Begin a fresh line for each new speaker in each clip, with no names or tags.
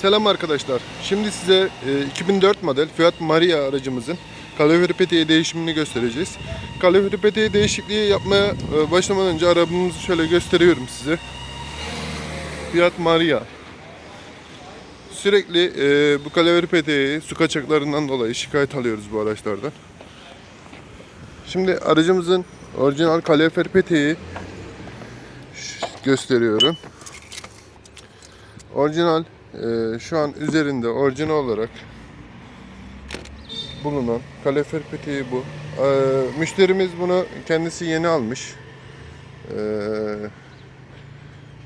Selam arkadaşlar. Şimdi size e, 2004 model Fiat Maria aracımızın kalorifer peteği değişimini göstereceğiz. Kalorifer peteği değişikliği yapmaya e, başlamadan önce arabamızı şöyle gösteriyorum size. Fiat Maria. Sürekli e, bu kalorifer peteği su kaçaklarından dolayı şikayet alıyoruz bu araçlardan. Şimdi aracımızın orijinal kalorifer peteği gösteriyorum. Orijinal e, şu an üzerinde orijinal olarak bulunan kalorifer peteği bu. E, müşterimiz bunu kendisi yeni almış. E,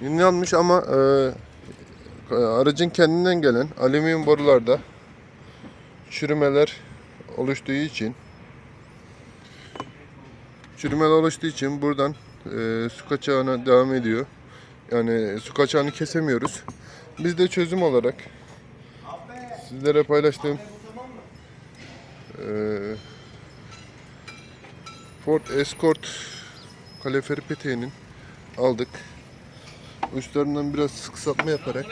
yeni almış ama e, aracın kendinden gelen alüminyum borularda çürümeler oluştuğu için çürümeler oluştuğu için buradan e, su kaçağına devam ediyor. Yani su kaçağını kesemiyoruz. Biz de çözüm olarak sizlere paylaştığım eee Ford Escort kalorifer peteğinin aldık. Uçlarından biraz kısaltma yaparak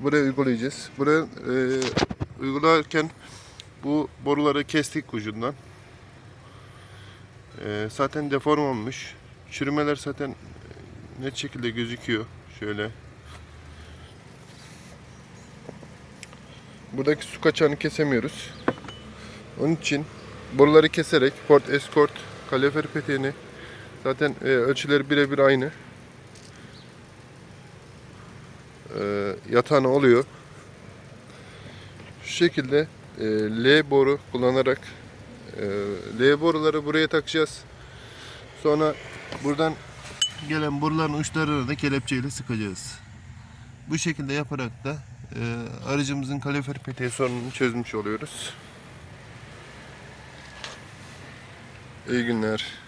buraya uygulayacağız. Buraya eee, uygularken bu boruları kestik ucundan. Eee, zaten deform olmuş. Çürümeler zaten net şekilde gözüküyor. Şöyle. Buradaki su kaçağını kesemiyoruz. Onun için boruları keserek Ford Escort kalorifer peteğini zaten e, ölçüleri birebir aynı. E, yatağına oluyor. Şu şekilde e, L boru kullanarak e, L boruları buraya takacağız. Sonra buradan gelen boruların uçlarına da kelepçeyle sıkacağız. Bu şekilde yaparak da e, aracımızın kalorifer peteği sorununu çözmüş oluyoruz. İyi günler.